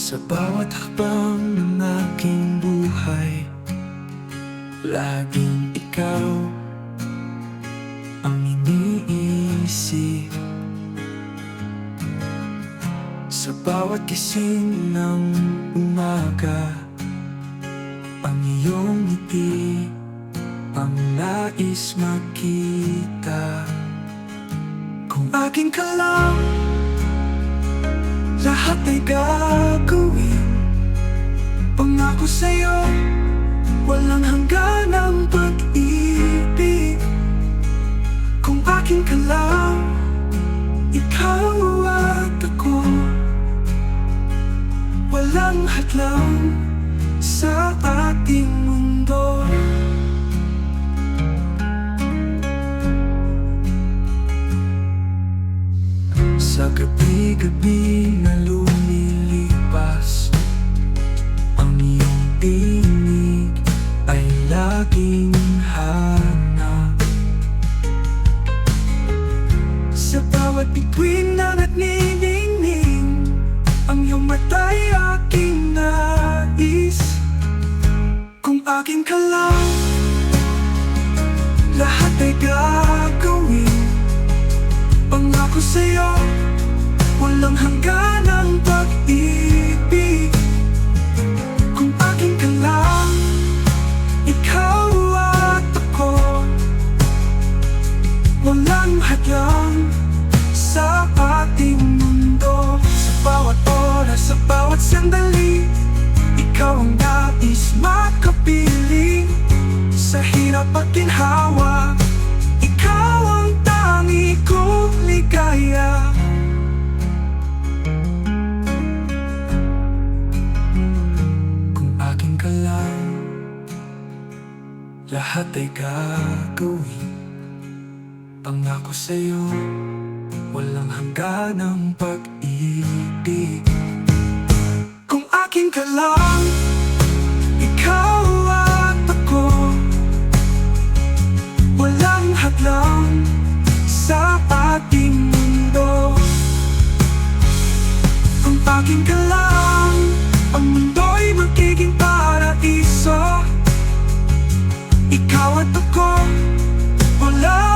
Sa bawat hakbang ng aking buhay Laging ikaw ang iniisip. Sa bawat gising ng umaga Ang iyong ngiti ang nais makita. Kung akin ka lang sa'yo. Walang hangganang pag-ibig. Kung akin ka lang Ikaw at ako. Walang hadlang Sa ating mundo. Sa gabi-gabi na lumilipas Ang tinig ay laging hanap. Sa bawat bituin na nagniningning Ang iyong mata'y aking nais. Kung akin ka lang Lahat ay gagawin. Pangako sa'yo Walang hangganang pag-ibig ginhawa Ikaw ang tangi kong ligaya. Kung akin ka lang Lahat ay gagawin. Pangako sa'yo Walang hangganang pag-ibig. Kung akin ka lang akin ka lang Ang mundo'y magiging paraiso. Ikaw at ako, wala